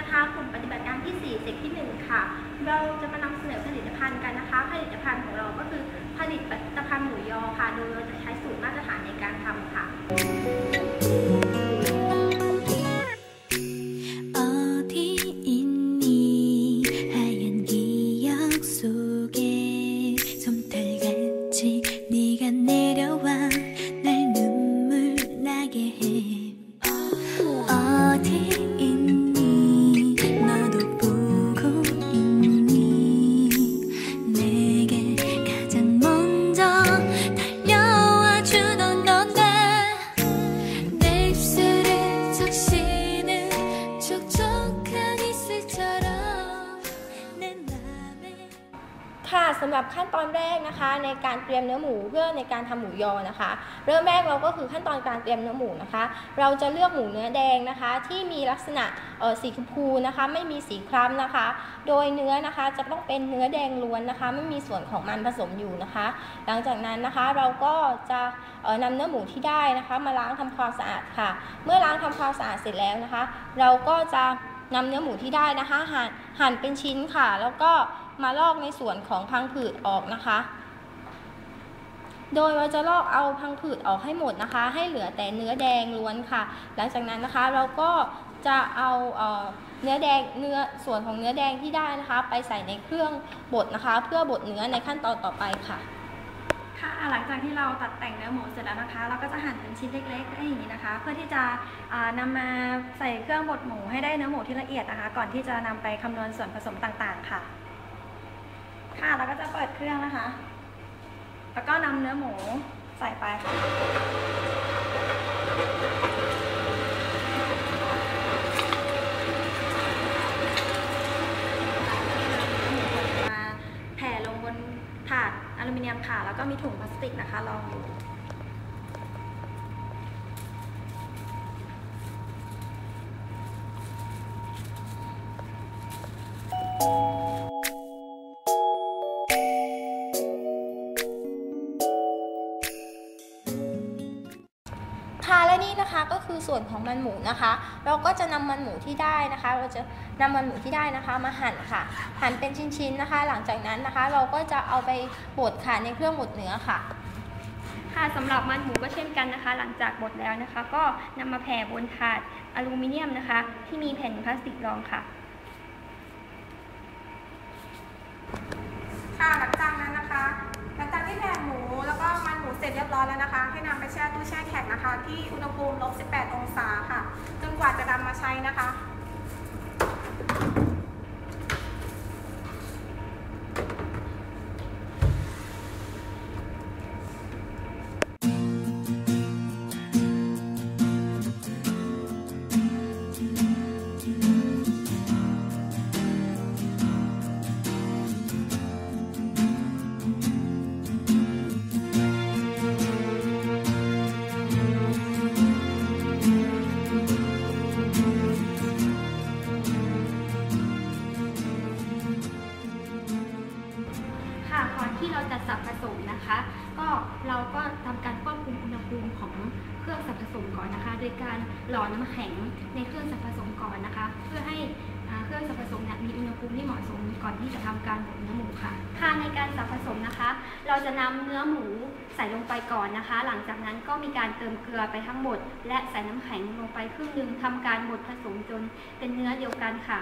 นะคะกลุ่มปฏิบัติการที่ 4 เซกที่ 1 ค่ะ เราจะมานำเสนอผลิตภัณฑ์กันนะคะ ผลิตภัณฑ์ของเราก็คือผลิตภัณฑ์หมูยอค่ะ โดยเราจะใช้สูตรมาตรฐานในการทำค่ะ ค่ะสำหรับขั้นตอนแรกนะคะ ในการเตรียมเนื้อหมูเพื่อในการทำหมูยอนะคะ เริ่มแรกเราก็คือขั้นตอนการเตรียมเนื้อหมูนะคะ เราจะเลือกหมูเนื้อแดงนะคะ ที่มีลักษณะสีชมพูนะคะ ไม่มีสีคล้ำนะคะ โดยเนื้อนะคะจะต้องเป็นเนื้อแดงล้วนนะคะ ไม่มีส่วนของมันผสมอยู่นะคะ หลังจากนั้นนะคะเราก็จะเอ่อนำเนื้อหมูที่ได้นะคะ มาล้างทำความสะอาดค่ะ เมื่อล้างทำความสะอาดเสร็จแล้วนะคะ เราก็จะนำเนื้อหมูที่ได้นะคะหั่นหั่นเป็นชิ้นค่ะ แล้วก็ มาลอกในส่วนของพังผืดออกนะคะ โดยเราจะลอกเอาพังผืดออกให้หมดนะคะ ให้เหลือแต่เนื้อแดงล้วนค่ะ หลังจากนั้นนะคะเราก็จะเอาเเนื้อแดงเนื้อส่วนของเนื้อแดงที่ได้นะคะ ไปใส่ในเครื่องบดนะคะ เพื่อบดเนื้อในขั้นตอนต่อไปค่ะค่ะหลังจากที่เราตัดแต่งเนื้อหมูเสร็จแล้วนะคะ เราก็จะหั่นเป็นชิ้นเล็กๆให้อย่างนี้นะคะ เพื่อที่จะอ่านำมาใส่เครื่องบดหมูให้ได้เนื้อหมูที่ละเอียดนะคะ ก่อนที่จะนำไปคำนวณส่วนผสมต่างๆ ค่ะ ค่ะเราก็จะเปิดเครื่องนะคะ แล้วก็นำเนื้อหมูใส่ไปค่ะมาแผ่ลงบนถาดอลูมิเนียมค่ะ แล้วก็มีถุงพลาสติกนะคะรองอยู่ ส่วนของมันหมูนะคะ เราก็จะนำมันหมูที่ได้นะคะ เราจะนำมันหมูที่ได้นะคะ มาหั่นค่ะ หั่นเป็นชิ้นๆนะคะ หลังจากนั้นนะคะ เราก็จะเอาไปบดค่ะในเครื่องบดเนื้อค่ะ ค่ะสำหรับมันหมูก็เช่นกันนะคะ หลังจากบดแล้วนะคะ ก็นำมาแผ่บนถาดอลูมิเนียมนะคะ ที่มีแผ่นพลาสติกรองค่ะค่ะหลังจากนั้นนะคะ หลังจากที่แผ่หมูแล้วก็มันหมูเสร็จเรียบร้อยแล้วนะคะให้นำไปแช่ตู้แช่แข็งนะคะ ที่อุณหภูมิลบ 18 องศาค่ะ จนกว่าจะนำมาใช้นะคะค่ะ โดยการหล่อน้ำแข็งในเครื่องสับผสมก่อนนะคะ เพื่อให้เครื่องสับผสมเนี่ยมีอุณหภูมิที่เหมาะสมก่อนที่จะทำการบดเนื้อหมูค่ะค่ะในการสับผสมนะคะ เราจะนำเนื้อหมูใส่ลงไปก่อนนะคะ หลังจากนั้นก็มีการเติมเกลือไปทั้งหมด และใส่น้ำแข็งลงไปครึ่งหนึ่งทำการบดผสมจนเป็นเนื้อเดียวกันค่ะ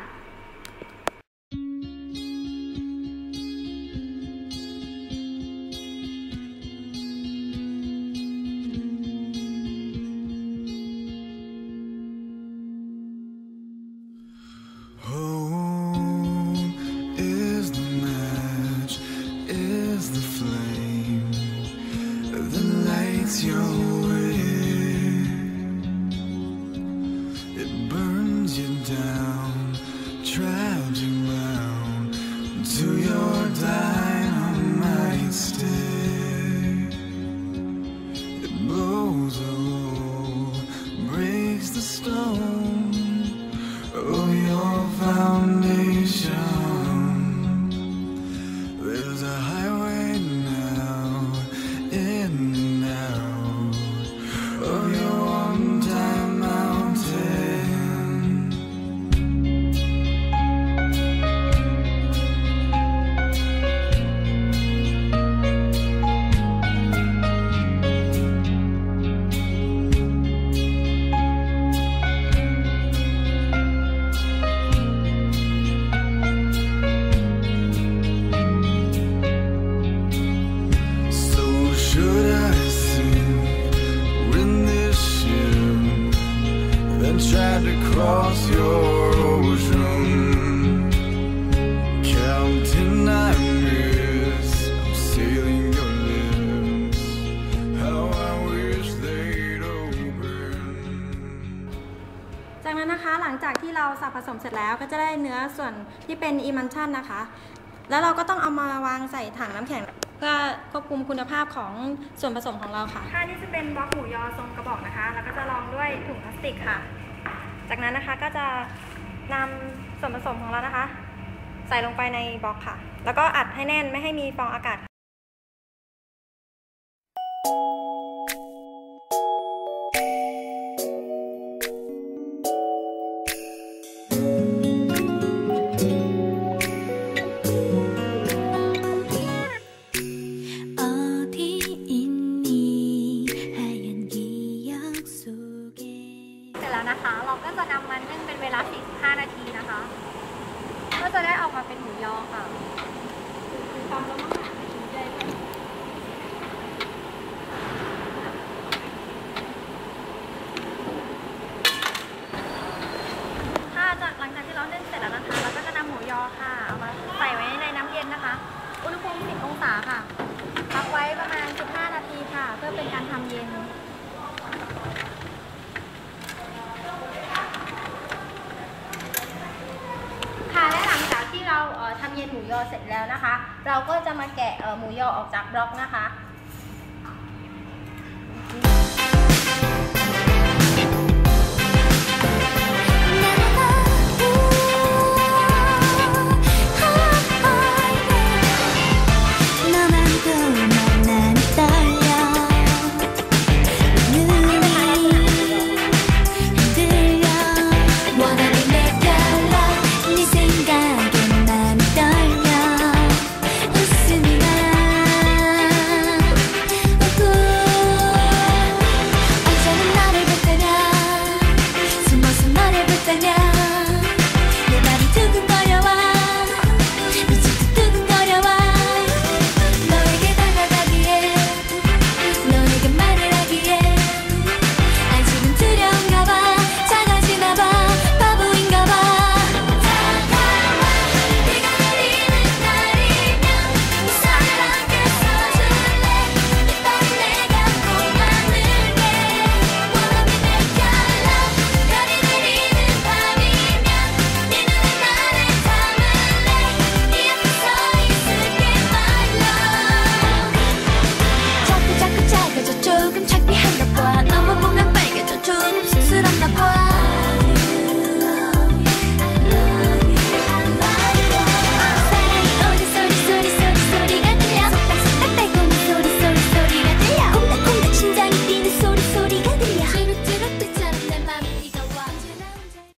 นะคะ หลังจากที่เราสับผสมเสร็จแล้วก็จะได้เนื้อส่วนที่เป็นอีมันชันนะคะ แล้วเราก็ต้องเอามาวางใส่ถังน้ำแข็ง เพื่อควบคุมคุณภาพของส่วนผสมของเราค่ะค่ะนี่จะเป็นบล็อกหมูยอทรงกระบอกนะคะ แล้วก็จะรองด้วยถุงพลาสติกค่ะ จากนั้นนะคะก็จะนำส่วนผสมของเรานะคะ ใส่ลงไปในบล็อกค่ะ แล้วก็อัดให้แน่นไม่ให้มีฟองอากาศำเย็นหมูยอเสร็จแล้วนะคะ เราก็จะมาแกะหมูยอออกจากบล็อกนะคะ